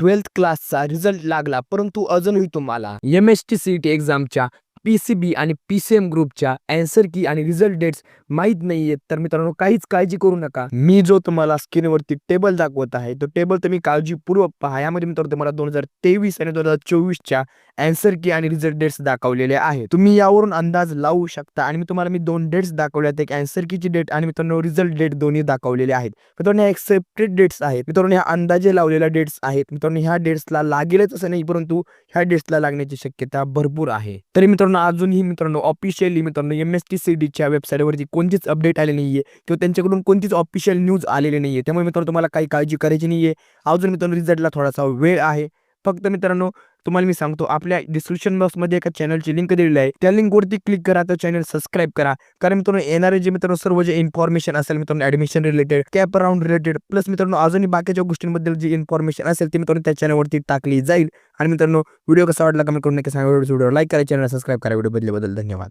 Twelfth क्लासचा result लागला परंतु अजूनही तुम्हाला M S T C T एक्झामच्या P C B आणि पी सी एम ग्रुपच्या अँसर की आणि रिझल्ट डेट्स माहीत नाही आहेत तर मित्रांनो काहीच काळजी करू नका. मी जो तुम्हाला स्क्रीनवरती टेबल दाखवत आहे तो टेबल तुम्ही काळजीपूर्वक पहा. यामध्ये मित्रांनो तुम्हाला दोन हजार तेवीस आणि दोन हजार चोवीसच्या अँसर की आणि रिझल्ट डेट्स दाखवलेले आहे तुम्ही यावरून अंदाज लावू शकता आणि मी तुम्हाला मी दोन डेट्स दाखवल्यात. एक अँसर कीची डेट आणि मित्रांनो रिझल्ट डेट दोन्ही दाखवलेले आहेत. मित्रांनो ह्या एक्सेप्टेड डेट्स आहेत. मित्रांनो ह्या अंदाजे लावलेल्या डेट्स आहेत. मित्रांनो ह्या डेट्सला लागेलच असं नाही परंतु ह्या डेट्सला लागण्याची शक्यता भरपूर आहे. तरी मित्रांनो अजूनही मित्रांनो ऑफिशियली मित्रांनो एम एस टी सी डीच्या वेबसाईटवरती कोणतीच अपडेट आली नाहीये. किंवा त्यांच्याकडून कोणतीच ऑफिशियल न्यूज आलेली नाहीये. त्यामुळे मित्रांनो तुम्हाला काही काळजी करायची नाहीये. अजून मित्रांनो रिझल्टला थोडासा वेळ आहे. फक्त मित्रांनो तुम्हाला मी सांगतो आपल्या डिस्क्रिप्शन बॉक्समध्ये एका चॅनलची लिंक दिलेली आहे. त्या लिंकवरती क्लिक करा तर चॅनल सबस्क्राईब करा. कारण मित्रांनो येणारे जे मित्रांनो सर्व जे इन्फॉर्मेशन असेल मित्रांनो admission related CAP round related plus मित्रांनो अजूनही बाकीच्या गोष्टींबद्दल जी इन्फॉर्मेशन असेल ती मित्रांनो त्या चॅनलवरती टाकली जाईल. आणि मित्रांनो व्हिडिओ कसा वाटला कमेंट करून नक्की सांगा. व्हिडिओ लाईक करा चॅनल सबस्क्राईब करा. व्हिडिओ बदल धन्यवाद.